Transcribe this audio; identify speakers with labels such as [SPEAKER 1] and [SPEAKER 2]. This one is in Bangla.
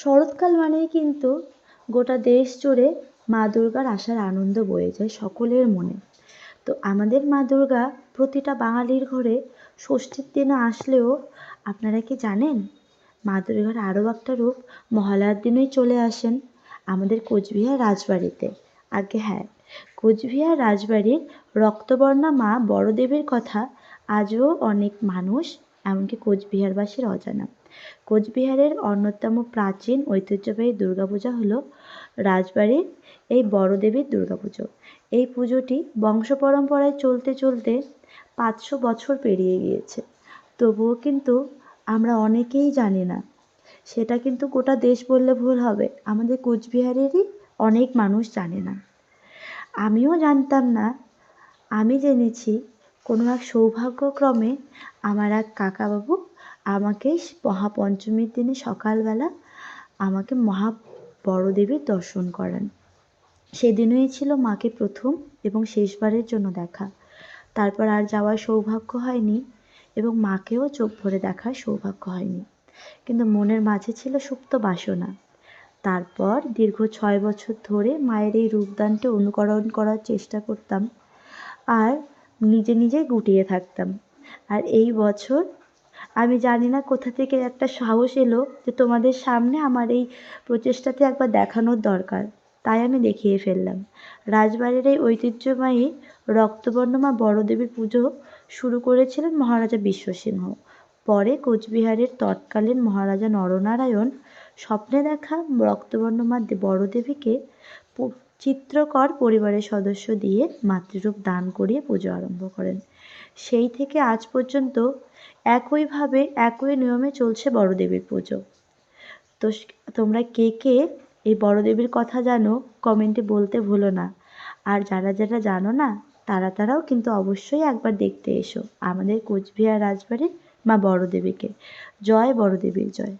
[SPEAKER 1] শরৎকাল মানেই কিন্তু গোটা দেশ জুড়ে মা দুর্গার আসার আনন্দ বয়ে যায় সকলের মনে। তো আমাদের মা দুর্গা প্রতিটা বাঙালির ঘরে ষষ্ঠীর দিনে আসলেও আপনারা কি জানেন? মা দুর্গার আরও একটা রূপ মহালয়ার দিনেই চলে আসেন আমাদের কোচবিহার রাজবাড়িতে। আগে হ্যাঁ কোচবিহার রাজবাড়ির রক্তবর্ণা মা বড়দেবীর কথা আজও অনেক মানুষ, এমনকি কোচবিহারবাসীর অজানা। কোচবিহারের অন্যতম প্রাচীন ঐতিহ্যবাহী দুর্গাপূজা হলো রাজবাড়ির এই বড়দেবীর দুর্গাপুজো। এই পুজোটি বংশ পরম্পরায় চলতে চলতে পাঁচশো বছর পেরিয়ে গিয়েছে। তবুও কিন্তু আমরা অনেকেই জানি না, সেটা কিন্তু গোটা দেশ বললে ভুল হবে, আমাদের কোচবিহারেরই অনেক মানুষ জানে না। আমিও জানতাম না, আমি জেনেছি কোনো এক সৌভাগ্যক্রমে আমার এক কাকাবাবু আমাকে মহাপঞ্চমীর দিনে সকালবেলা আমাকে মহা বড়দেবীর দর্শন করান। সেদিনই ছিল মাকে প্রথম এবং শেষবারের জন্য দেখা। তারপর আর যাওয়ার সৌভাগ্য হয়নি এবং মাকেও চোখ ভরে দেখার সৌভাগ্য হয়নি। কিন্তু মনের মাঝে ছিল সুপ্ত বাসনা। তারপর দীর্ঘ ছয় বছর ধরে মায়ের এই রূপদানকে অনুকরণ করার চেষ্টা করতাম আর নিজে নিজেই গুটিয়ে থাকতাম। আর এই বছর আমি জানি না কোথা থেকে একটা সাহস এলো যে তোমাদের সামনে আমার এই প্রচেষ্টাতে একবার দেখানোর দরকার। তাই আমি দেখিয়ে ফেললাম। রাজবাড়ির এই ঐতিহ্যবাহী রক্তবর্ণমা বড়দেবীর পুজো শুরু করেছিলেন মহারাজা বিশ্বসিংহ। পরে কোচবিহারের তৎকালীন মহারাজা নরনারায়ণ স্বপ্নে দেখা রক্তবর্ণমা বড়দেবীকে চিত্রকর পরিবারের সদস্য দিয়ে মাতৃরূপ দান করিয়ে পুজো আরম্ভ করেন। সেই থেকে আজ পর্যন্ত একইভাবে, একই নিয়মে চলছে বড়দেবীর পুজো। তো তোমরা কে কে এই বড়দেবীর কথা জানো কমেন্টে বলতে ভুলো না। আর যারা যারা জানো না, তারা তারাও কিন্তু অবশ্যই একবার দেখতে এসো আমাদের কোচবিহার রাজবাড়ির মা বড়দেবীকে। জয় বড়দেবীর জয়।